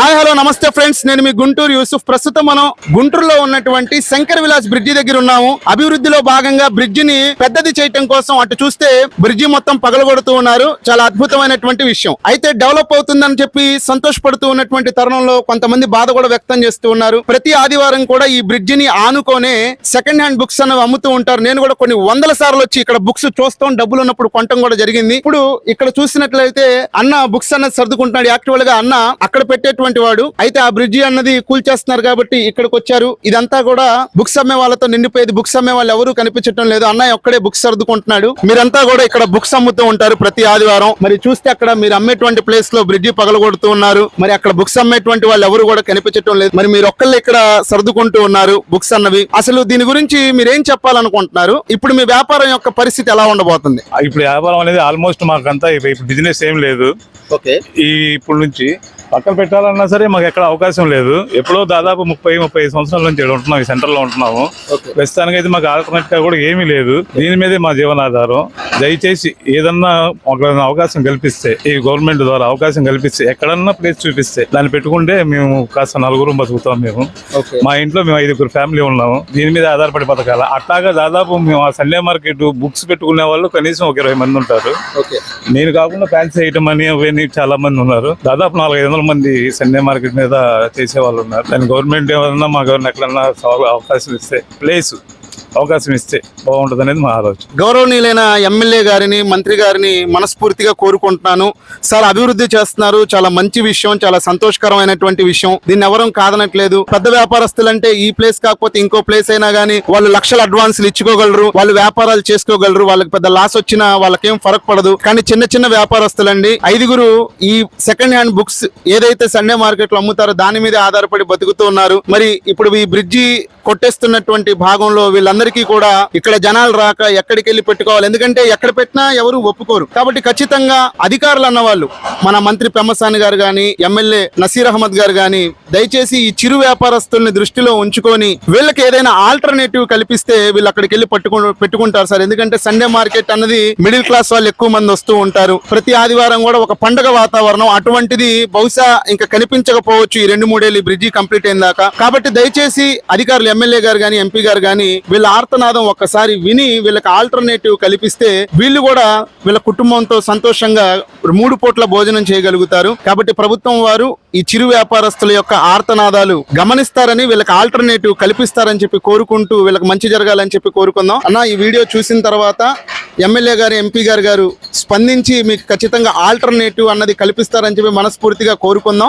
Hi hello నమస్తే friends. నేను మీ గుంటూరు యూసుఫ్. ప్రస్తుతం మనం గుంటూరులో ఉన్నటువంటి శంకర్ విలాస్ బ్రిడ్జి దగ్గర ఉన్నాము. అభివృద్ధిలో భాగంగా బ్రిడ్జిని పెద్దది చేయటం కోసం అటు చూస్తే బ్రిడ్జి మొత్తం పగలగొడుతూ ఉన్నారు. చాలా అద్భుతమైనటువంటి విషయం. అయితే డెవలప్ అవుతుందని చెప్పి సంతోషపడుతూ ఉన్నటువంటి తరుణంలో కొంతమంది బాధ కూడా వ్యక్తం చేస్తూ ఉన్నారు. ప్రతి ఆదివారం కూడా ఈ బ్రిడ్జిని ఆనుకోనే సెకండ్ హ్యాండ్ బుక్స్ అనేవి అమ్ముతూ ఉంటారు. నేను కూడా కొన్ని వందల సార్లు వచ్చి ఇక్కడ బుక్స్ చూస్తాం డబ్బులు ఉన్నప్పుడు కొనటం కూడా జరిగింది. ఇప్పుడు ఇక్కడ చూసినట్లయితే అన్న బుక్స్ అన్నది సర్దుకుంటున్నాడు. యాక్చువల్గా అన్న అక్కడ పెట్టేటువంటి వాడు. అయితే ఆ బ్రిడ్జి అన్నది కూల్చేస్తున్నారు కాబట్టి ఇక్కడికి వచ్చారు. ఇదంతా కూడా బుక్స్ అమ్మే వాళ్ళతో నిండిపోయేది. బుక్స్ అమ్మే వాళ్ళు ఎవరు కనిపించడం లేదు. అన్నయ్య ఒక్కడే బుక్స్ సర్దుకుంటున్నాడు. మీరంతా కూడా ఇక్కడ బుక్స్ అమ్ముతూ ఉంటారు ప్రతి ఆదివారం. మరి చూస్తే అక్కడ మీరు అమ్మేటువంటి ప్లేస్లో బ్రిడ్జి పగలగొడుతూ ఉన్నారు. మరి అక్కడ బుక్స్ అమ్మేటువంటి వాళ్ళు ఎవరు కూడా కనిపించడం లేదు. మరి మీరు ఒక్కళ్ళు ఇక్కడ సర్దుకుంటూ ఉన్నారు బుక్స్ అన్నవి. అసలు దీని గురించి మీరేం చెప్పాలనుకుంటున్నారు? ఇప్పుడు మీ వ్యాపారం యొక్క పరిస్థితి ఎలా ఉండబోతుంది? ఇప్పుడు వ్యాపారం అనేది ఆల్మోస్ట్ మాకంతా బిజినెస్ ఏం లేదు. ఓకే. ఈ ఇప్పుడు నుంచి పక్కన పెట్టాలన్నా సరే మాకు ఎక్కడ అవకాశం లేదు. ఎప్పుడో దాదాపు ముప్పై ముప్పై సంవత్సరాల నుంచి ఉంటున్నాం ఈ సెంటర్లో ఉంటున్నాము ప్రస్తుతానికి అయితే మాకు ఆల్టర్నేట్గా కూడా ఏమీ లేదు. దీని మీదే మా జీవనాధారం. దయచేసి ఏదన్నా ఒక అవకాశం కల్పిస్తే ఈ గవర్నమెంట్ ద్వారా అవకాశం కల్పిస్తే ఎక్కడన్నా ప్లేస్ చూపిస్తే దాన్ని పెట్టుకుంటే మేము కాస్త నలుగురు బతుకుతాం మేము. మా ఇంట్లో మేము ఐదుగురు ఫ్యామిలీ ఉన్నాము. దీని మీద ఆధారపడి బతకాల. అట్లాగా దాదాపు మేము ఆ సండే మార్కెట్ బుక్స్ పెట్టుకునే వాళ్ళు కనీసం ఒక ఇరవై మంది ఉంటారు. నేను కాకుండా ఫ్యాన్సీ ఐటమ్ అని అవన్నీ చాలా మంది ఉన్నారు. దాదాపు నాలుగు ఐదు వందల మంది సండే మార్కెట్ మీద చేసే వాళ్ళు ఉన్నారు. దాని గవర్నమెంట్ ఏమన్నా మా గవర్నమెంట్ ఎక్కడన్నా అవకాశం ఇస్తే ప్లేస్ అవకాశం ఇస్తే బాగుంటుంది అనేది మా ఆలోచన. గౌరవనీయులైన ఎమ్మెల్యే గారిని మంత్రి గారిని మనస్ఫూర్తిగా కోరుకుంటున్నాను. సార్ అభివృద్ధి చేస్తున్నారు. చాలా మంచి విషయం చాలా సంతోషకరమైనటువంటి విషయం. దీన్ని ఎవరం కాదనట్లేదు. పెద్ద వ్యాపారస్తులంటే ఈ ప్లేస్ కాకపోతే ఇంకో ప్లేస్ అయినా గానీ వాళ్ళు లక్షల అడ్వాన్స్లు ఇచ్చుకోగలరు. వాళ్ళు వ్యాపారాలు చేసుకోగలరు. వాళ్ళకి పెద్ద లాస్ వచ్చినా వాళ్ళకేం ఫరక్ పడదు. కానీ చిన్న చిన్న వ్యాపారస్తులండి ఐదుగురు ఈ సెకండ్ హ్యాండ్ బుక్స్ ఏదైతే సండే మార్కెట్లో అమ్ముతారో దాని మీద ఆధారపడి బతుకుతూ ఉన్నారు. మరి ఇప్పుడు ఈ బ్రిడ్జి కొట్టేస్తున్నటువంటి భాగంలో వీళ్ళందరూ అందరికీ కూడా ఇక్కడ జనాలు రాక ఎక్కడికి వెళ్ళి పెట్టుకోవాలి. ఎందుకంటే ఎక్కడ పెట్టినా ఎవరు ఒప్పుకోరు. కాబట్టి ఖచ్చితంగా అధికారులు అన్న వాళ్ళు మన మంత్రి పెమ్మసాని గారు గాని ఎమ్మెల్యే నసీర్ అహ్మద్ గారు గాని దయచేసి ఈ చిరు వ్యాపారస్తుల్ని దృష్టిలో ఉంచుకొని వీళ్ళకి ఏదైనా ఆల్టర్నేటివ్ కల్పిస్తే వీళ్ళు అక్కడికి వెళ్ళి పట్టుకు పెట్టుకుంటారు సార్. ఎందుకంటే సండే మార్కెట్ అన్నది మిడిల్ క్లాస్ వాళ్ళు ఎక్కువ మంది వస్తూ ఉంటారు. ప్రతి ఆదివారం కూడా ఒక పండగ వాతావరణం అటువంటిది బహుశా ఇంకా కనిపించకపోవచ్చు ఈ రెండు మూడేళ్ళు బ్రిడ్జి కంప్లీట్ అయిన దాకా. కాబట్టి దయచేసి అధికారులు ఎమ్మెల్యే గారు గాని ఎంపీ గారు గాని వీళ్ళ ఆర్తనాదం ఒక్కసారి విని వీళ్ళకి ఆల్టర్నేటివ్ కల్పిస్తే వీళ్ళు కూడా వీళ్ళ కుటుంబంతో సంతోషంగా మూడు పూట్ల భోజనం చేయగలుగుతారు. కాబట్టి ప్రభుత్వం వారు ఈ చిరు వ్యాపారస్తుల యొక్క ఆర్తనాదాలు గమనిస్తారని వీళ్ళకి ఆల్టర్నేటివ్ కల్పిస్తారని చెప్పి కోరుకుంటూ వీళ్ళకి మంచి జరగాలని చెప్పి కోరుకుందాం. అన్న ఈ వీడియో చూసిన తర్వాత ఎమ్మెల్యే గారు ఎంపీ గారు గారు స్పందించి మీకు ఖచ్చితంగా ఆల్టర్నేటివ్ అన్నది కల్పిస్తారని చెప్పి మనస్ఫూర్తిగా కోరుకుందాం.